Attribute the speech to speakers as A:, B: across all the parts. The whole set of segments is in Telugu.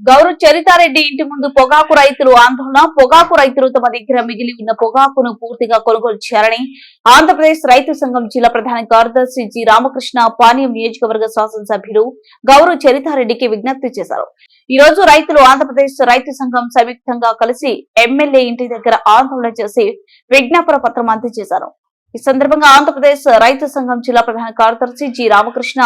A: గౌరవ్ చరితారెడ్డి ఇంటి ముందు పొగాకు రైతులు ఆందోళన. పొగాకు రైతులు తమ దగ్గర మిగిలి ఉన్న పొగాకును పూర్తిగా కొనుగోలు చేయాలని ఆంధ్రప్రదేశ్ రైతు సంఘం జిల్లా ప్రధాన కార్యదర్శి జి రామకృష్ణ పానీయం నియోజకవర్గ శాసనసభ్యులు గౌరవ్ చరితారెడ్డికి విజ్ఞప్తి చేశారు. ఈ రోజు రైతులు ఆంధ్రప్రదేశ్ రైతు సంఘం సంయుక్తంగా కలిసి ఎమ్మెల్యే ఇంటి దగ్గర ఆందోళన చేసి విజ్ఞాపన పత్రం అందజేశారు. ఈ సందర్భంగా ఆంధ్రప్రదేశ్ రైతు సంఘం జిల్లా ప్రధాన కార్యదర్శి జి రామకృష్ణ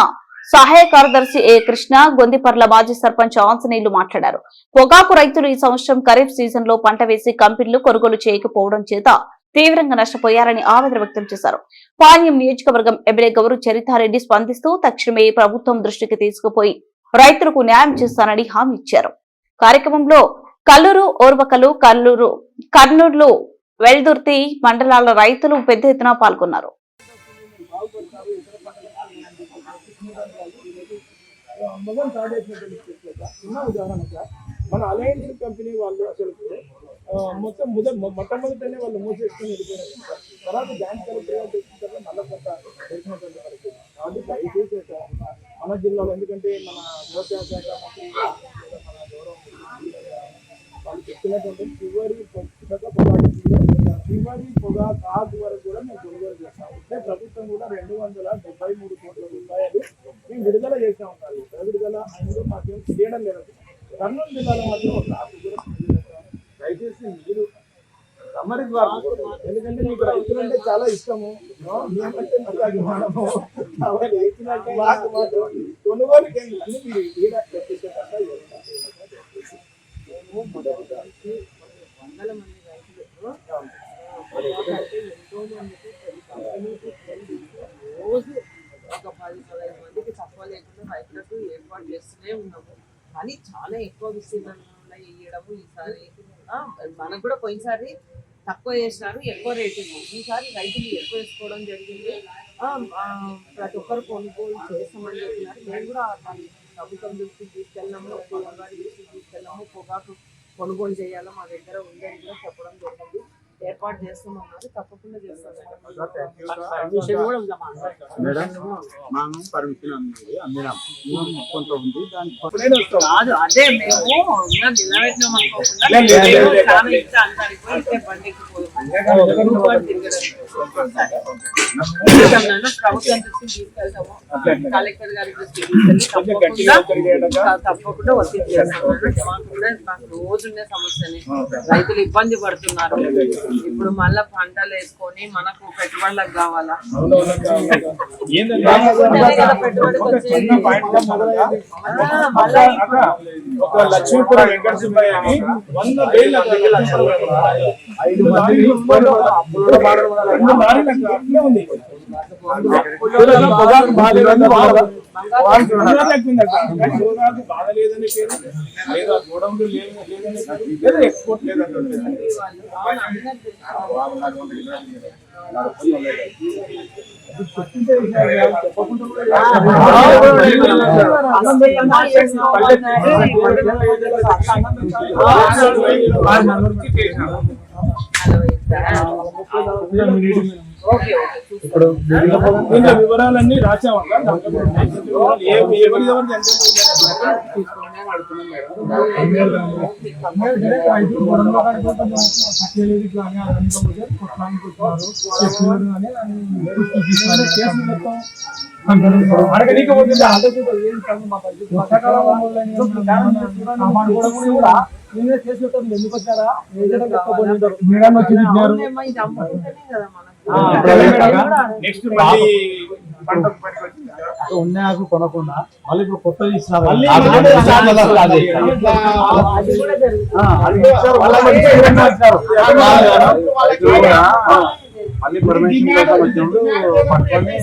A: సహాయ కార్యదర్శి ఏ కృష్ణ గొందిపర్ల మాజీ సర్పంచ్ ఆంజనేయులు మాట్లాడారు. పొగాకు రైతులు ఈ సంవత్సరం ఖరీఫ్ సీజన్లో పంట వేసి కంపెనీలు కొనుగోలు చేయకపోవడం చేత తీవ్రంగా నష్టపోయారని ఆవేదన వ్యక్తం చేశారు. పాణ్యం నియోజకవర్గం ఎమ్మెల్యే గౌరవ్ చరితారెడ్డి స్పందిస్తూ తక్షణమే ప్రభుత్వం దృష్టికి తీసుకుపోయి రైతులకు న్యాయం చేస్తానని హామీ ఇచ్చారు. కార్యక్రమంలో కల్లూరు ఓర్వకలు కల్లూరు కర్నూలు వెల్దుర్తి మండలాల రైతులు పెద్ద ఎత్తున పాల్గొన్నారు.
B: మొదలు స్టార్ట్ చేసినటువంటి స్టేట్లలో ఉదాహరణ సార్. మన అలయన్స్ కంపెనీ వాళ్ళు అసలు మొత్తం ముద మొట్టమొదటనే వాళ్ళు మూసేసుకొని వెళ్ళిపోయారు సార్. తర్వాత బ్యాంక్ కలెక్టర్ తెచ్చిన తర్వాత మళ్ళీ కొంత తెలిసినటువంటి వరకు కాబట్టి దయచేసి సార్. మన జిల్లాలో ఎందుకంటే మన వ్యవసాయ శాఖ మంత్రి మన గౌరవం వాళ్ళు చెప్పినటువంటి చివరి పుస్తక చివరి పొగా కాదు వరకు కూడా మేము కొనుగోలు చేస్తాం. అంటే ప్రభుత్వం కూడా రెండు వందల డెబ్బై మూడు కోట్ల రూపాయలు మేము విడుదల చేస్తా ఉంటారు విడుదల అందులో మాకేం చేయడం లేదు. కర్నూలు జిల్లాలో మాత్రం ఒక ఆకు కూడా దయచేసి మీరు రమ్మని ద్వారా ఎందుకంటే మీకు రైతులంటే చాలా ఇష్టము. మేమంటే మాకు అభిమానము. కాబట్టి రైతులంటే మాకు మాత్రం కొనుగోలు కేంద్రాన్ని మీరు ఈడ మేము మొదటిగా
C: వందల మంది రైతులకు పొగాకంటే ఎంతో మందికి పది కంపెనీకి తెలిసి రోజు ఒక పది పదహైదు మందికి తక్కువ లేకుండా రైతులకు ఏర్పాటు చేస్తూనే ఉన్నాము. కానీ చాలా ఎక్కువ విస్తీర్ణంలో వేయడము ఈసారి మనకు కూడా పోయినసారి తక్కువ చేసినారు ఎక్కువ రేటు ఈసారి రైతులు ఎక్కువ వేసుకోవడం జరిగింది. ప్రతి ఒక్కరు కొనుగోలు చేస్తామని చెప్పినారు. మేము కూడా ప్రభుత్వం దృష్టికి తీసుకెళ్ళాము పొలం గారి దృష్టికి తీసుకెళ్ళాము పొగాకు కొనుగోలు చేయాలో మా దగ్గర ఉందని కూడా చెప్పడం జరిగింది. ఏర్పాటు చేస్తామన్నారు తప్పకుండా చేస్తాం.
D: మేడం మనం పర్మిషన్ ఉంది అందినాం. కొంత ఉంది
C: అదే మేము నిలబెట్టినాం కలెక్టర్ తప్పకుండా తప్పకుండా చేస్తాం కూడా సమస్యని రైతులు ఇబ్బంది పడుతున్నారు ఇప్పుడు మళ్ళా పంటలు వేసుకొని మనకు పెట్టుబడులకు కావాలా పెట్టుబడికి వచ్చేది.
B: లక్ష్మీపురం వెంకట సుబ్బయ్య అని వంద వేల ఐదు మంది రెండు లారీలు అక్కడ అట్లే ఉంది పొగాకు బాగాలేదని వాళ్ళు వాళ్ళు పొగాకు ఎక్కువ అక్క. కానీ పొగాకు బాగాలేదని పేరు లేదా గోడౌన్లు లేదని లేదని పేరు లేదా ఎక్స్పోర్ట్ లేదంటే
D: ఇప్పుడు
B: వివరాలన్నీ రాసామక్క దాంట్లో కూడా ఉన్నాయి. ఎందుకు వచ్చారా మేడం వచ్చి పనికి వచ్చింది
D: ఉన్నాకు కొనకుండా మళ్ళీ ఇప్పుడు కొత్త ఇస్తున్నారు
B: మళ్ళీ
D: పర్మిషన్ కోసం వచ్చినప్పుడు పట్టుకొని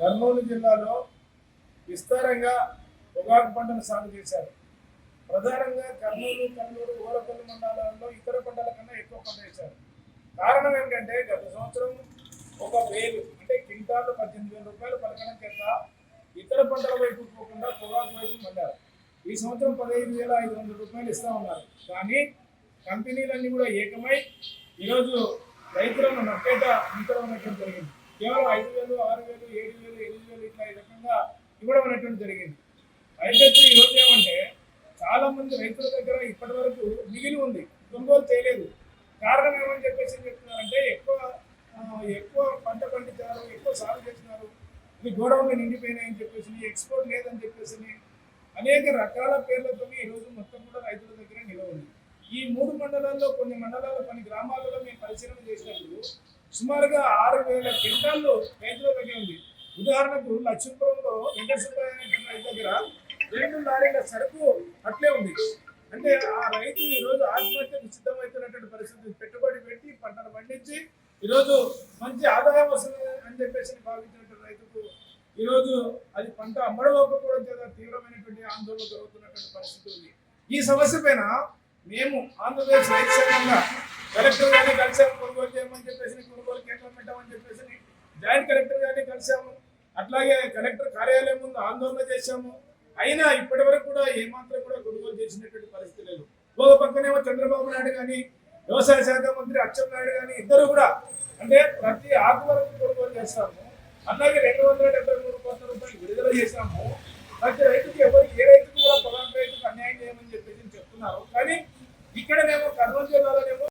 B: కర్నూలు జిల్లాలో విస్తారంగా పొగాకు పంటను సాగు చేశారు ప్రధానంగా కర్నూలు కర్నూలు ఊరపల్లి మండలాల్లో ఇతర పంటల కన్నా ఎక్కువ పంట వేశారు. కారణం ఏంటంటే గత సంవత్సరం ఒక వేలు అంటే క్వింటాలు పద్దెనిమిది వేల రూపాయలు పలకడం చేత ఇతర పంటల వైపు ఈ సంవత్సరం పదహైదు వేల ఐదు వందల రూపాయలు ఇస్తా ఉన్నారు. కానీ కంపెనీలన్నీ కూడా ఏకమై ఈరోజు రైతులను నట్టేట అంతరం అనేటువంటి జరిగింది. కేవలం ఐదు వేలు ఆరు వేలు ఏడు వేలు ఎనిమిది వేలు ఇట్లా ఈ రకంగా ఇవ్వడం అనేటువంటి జరిగింది. అయితే ఈరోజు ఏమంటే చాలా మంది రైతుల దగ్గర ఇప్పటి వరకు మిగిలి ఉంది. కొనుగోలు చేయలేదు. కారణం ఏమని చెప్పేసి చెప్తున్నారంటే ఎక్కువ ఎక్కువ పంట పండించారు ఎక్కువ సాగు చేసినారు ఇవి గోడౌన్లు నిండిపోయినాయని చెప్పేసి ఎక్స్పోర్ట్ లేదని చెప్పేసి అనేక రకాల పేర్లతో ఈరోజు మొత్తం కూడా రైతుల దగ్గర నిలవ ఉంది. ఈ మూడు మండలాల్లో కొన్ని మండలాల్లో కొన్ని గ్రామాలలో మేము పరిశీలన చేసినప్పుడు సుమారుగా ఆరు వేల క్వింటాల్లో రైతుల దగ్గర ఉంది. ఉదాహరణకు లక్ష్మీపురంలో వెంకటసుబ్బయ్య అనే రైతు దగ్గర రెండు లారీల సరుకు అట్లే ఉంది. అంటే ఆ రైతు ఈరోజు ఆత్మహత్యకు సిద్ధమవుతున్నటువంటి పరిస్థితి పెట్టుబడి పెట్టి పంటను పండించి ఈరోజు మంచి ఆదాయం వస్తుంది అని చెప్పేసి భావించినటువంటి రైతుకు ఈరోజు అది పంట అమ్మడవకపోవడం చేత తీవ్రమైనటువంటి ఆందోళన జరుగుతున్నటువంటి పరిస్థితి ఉంది. ఈ సమస్య పైన మేము ఆంధ్రప్రదేశ్ రైతు సంఘంగా కలెక్టర్ గారిని కలిసాము కొనుగోలు చేయమని చెప్పేసి కొనుగోలు కేంద్రం పెట్టమని చెప్పేసి జాయింట్ కలెక్టర్ గారిని కలిసాము. అట్లాగే కలెక్టర్ కార్యాలయం ముందు ఆందోళన చేశాము. అయినా ఇప్పటి వరకు కూడా ఏమాత్రం కూడా చేసినటువంటి పరిస్థితి లేదు. ఒక పక్కనేమో చంద్రబాబు నాయుడు కానీ వ్యవసాయ శాఖ మంత్రి అచ్చెన్నాయుడు కానీ ఇద్దరు కూడా అంటే ప్రతి ఆదివారం కొనుగోలు చేస్తాము. అలాగే రెండు వందల డెబ్బై మూడు కోట్ల రూపాయలు విడుదల చేశాము. ప్రతి రైతుకి ఎవరు ఏ రైతుకు కూడా పొలాంటి రైతుకు అన్యాయం చేయమని చెప్పేసి చెప్తున్నారు. కానీ ఇక్కడనేమో కర్నూలు జిల్లాలోనేమో